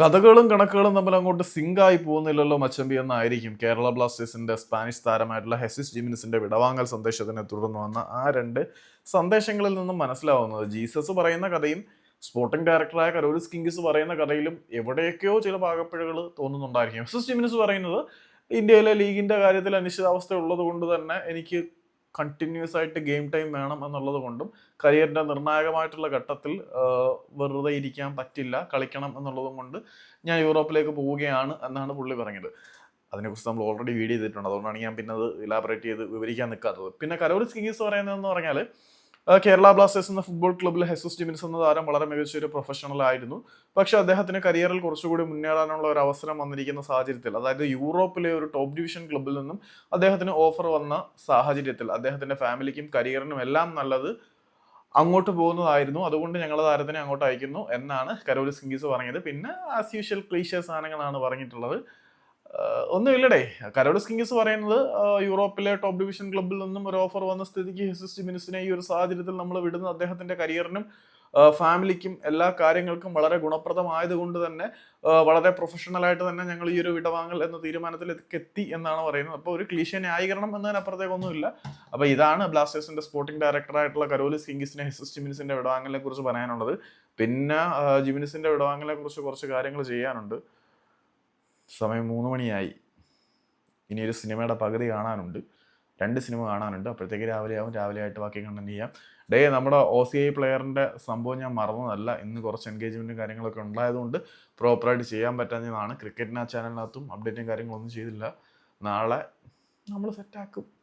കഥകളും കണക്കുകളും തമ്മിൽ അങ്ങോട്ട് സിങ്ക് ആയി പോകുന്നില്ലല്ലോ മച്ചമ്പി എന്നായിരിക്കും കേരള ബ്ലാസ്റ്റേഴ്സിന്റെ സ്പാനിഷ് താരമായിട്ടുള്ള ഹെസിസ് ജിമിനിസിന്റെ വിടവാങ്ങൽ സന്ദേശത്തിനെ തുടർന്ന് വന്ന ആ രണ്ട് സന്ദേശങ്ങളിൽ നിന്നും മനസ്സിലാവുന്നത്. ജീസസ് പറയുന്ന കഥയും സ്പോർട്ടിംഗ് ഡയറക്ടറായ കരോലിസ് കിങ്കിസ് പറയുന്ന കഥയിലും എവിടെയൊക്കെയോ ചില പാകപ്പിഴകൾ തോന്നുന്നുണ്ടായിരിക്കും. ഹെസിസ് ജിമിനിസ് പറയുന്നത് ഇന്ത്യയിലെ ലീഗിന്റെ കാര്യത്തിൽ അനിശ്ചിതാവസ്ഥ ഉള്ളത് കൊണ്ട് തന്നെ എനിക്ക് കണ്ടിന്യൂസ് ആയിട്ട് ഗെയിം ടൈം വേണം എന്നുള്ളത് കൊണ്ടും കരിയറിന്റെ നിർണായകമായിട്ടുള്ള ഘട്ടത്തിൽ വെറുതെ ഇരിക്കാൻ പറ്റില്ല കളിക്കണം എന്നുള്ളതും കൊണ്ട് ഞാൻ യൂറോപ്പിലേക്ക് പോവുകയാണ് എന്നാണ് പുള്ളി പറഞ്ഞത്. അതിനെക്കുറിച്ച് നമ്മൾ ഓൾറെഡി വീഡിയോ ചെയ്തിട്ടുണ്ട്. അതുകൊണ്ടാണ് ഞാൻ പിന്നെ അത് ഇലാബറേറ്റ് ചെയ്ത് വിവരിക്കാൻ നിൽക്കാത്തത് പിന്നെ കരോലിസ് കിങ്സ് പറയുന്നതെന്ന് പറഞ്ഞാൽ കേരള ബ്ലാസ്റ്റേഴ്സ് എന്ന ഫുട്ബോൾ ക്ലബ്ബിൽ ഹെസൂസ് ജിമിൻസ് എന്ന താരം വളരെ മികച്ച ഒരു പ്രൊഫഷണൽ ആയിരുന്നു. പക്ഷെ അദ്ദേഹത്തിന് കരിയറിൽ കുറച്ചുകൂടി മുന്നേറാനുള്ള ഒരു അവസരം വന്നിരിക്കുന്ന സാഹചര്യത്തിൽ അതായത് യൂറോപ്പിലെ ഒരു ടോപ്പ് ഡിവിഷൻ ക്ലബ്ബിൽ നിന്നും അദ്ദേഹത്തിന് ഓഫർ വന്ന സാഹചര്യത്തിൽ അദ്ദേഹത്തിന്റെ ഫാമിലിക്കും കരിയറിനും എല്ലാം നല്ലത് അങ്ങോട്ട് പോകുന്നതായിരുന്നു. അതുകൊണ്ട് ഞങ്ങൾ താരത്തിനെ അങ്ങോട്ട് അയക്കുന്നു എന്നാണ് കരോലിസ് സിംഗീസ് പറഞ്ഞത്. പിന്നെ ആസ് യൂഷ്വൽ ക്ലീഷ്യ സാധനങ്ങളാണ് പറഞ്ഞിട്ടുള്ളത്. ഒന്നുമില്ലടേ കരോളിസ് കിങ്സ് പറയുന്നത് യൂറോപ്പിലെ ടോപ്പ് ഡിവിഷൻ ക്ലബിൽ നിന്നും ഒരു ഓഫർ വന്ന സ്ഥിതിക്ക് ഹിസിസ്റ്റ് ജിമിനിസിനെ ഈ ഒരു സാഹചര്യത്തിൽ നമ്മൾ വിടുന്ന അദ്ദേഹത്തിന്റെ കരിയറിനും ഫാമിലിക്കും എല്ലാ കാര്യങ്ങൾക്കും വളരെ ഗുണപ്രദമായതുകൊണ്ട് തന്നെ വളരെ പ്രൊഫഷണൽ ആയിട്ട് തന്നെ ഞങ്ങൾ ഈ ഒരു വിടവാങ്ങൽ എന്ന തീരുമാനത്തിലേക്ക് എത്തി എന്നാണ് പറയുന്നത്. അപ്പോൾ ഒരു ക്ലീശ ന്യായീകരണം എന്നതിനപ്പുറത്തേക്കൊന്നുമില്ല അപ്പോൾ ഇതാണ് ബ്ലാസ്റ്റേഴ്സിന്റെ സ്പോർട്ടിംഗ് ഡയറക്ടറായിട്ടുള്ള കരോലിസ് കിങ്സിനെ ഹിസിസ്റ്റ് ജിമിനിസിന്റെ വിടവാങ്ങലിനെ കുറിച്ച് പറയാനുള്ളത്. പിന്നെ ജിമിനിസിന്റെ വിടവാങ്ങലിനെ കുറിച്ച് കുറച്ച് കാര്യങ്ങൾ ചെയ്യാനുണ്ട്. സമയം മൂന്ന് മണിയായി. ഇനിയൊരു സിനിമയുടെ പകുതി കാണാനുണ്ട്. രണ്ട് സിനിമ കാണാനുണ്ട്. അപ്പോഴത്തേക്ക് രാവിലെ ആവും. രാവിലെ ആയിട്ട് ബാക്കി കണ്ടന്റ് ചെയ്യാം. ഡേ നമ്മുടെ ഒ സി ഐ പ്ലെയറിന്റെ സംഭവം ഞാൻ മറന്നതല്ല. ഇന്ന് കുറച്ച് എൻഗേജ്മെന്റും കാര്യങ്ങളൊക്കെ ഉണ്ടായതുകൊണ്ട് പ്രോപ്പറായിട്ട് ചെയ്യാൻ പറ്റാഞ്ഞതാണ്. ക്രിക്കറ്റിന് ആ ചാനലിനകത്തും അപ്ഡേറ്റും കാര്യങ്ങളൊന്നും ചെയ്തില്ല. നാളെ നമ്മൾ സെറ്റാക്കും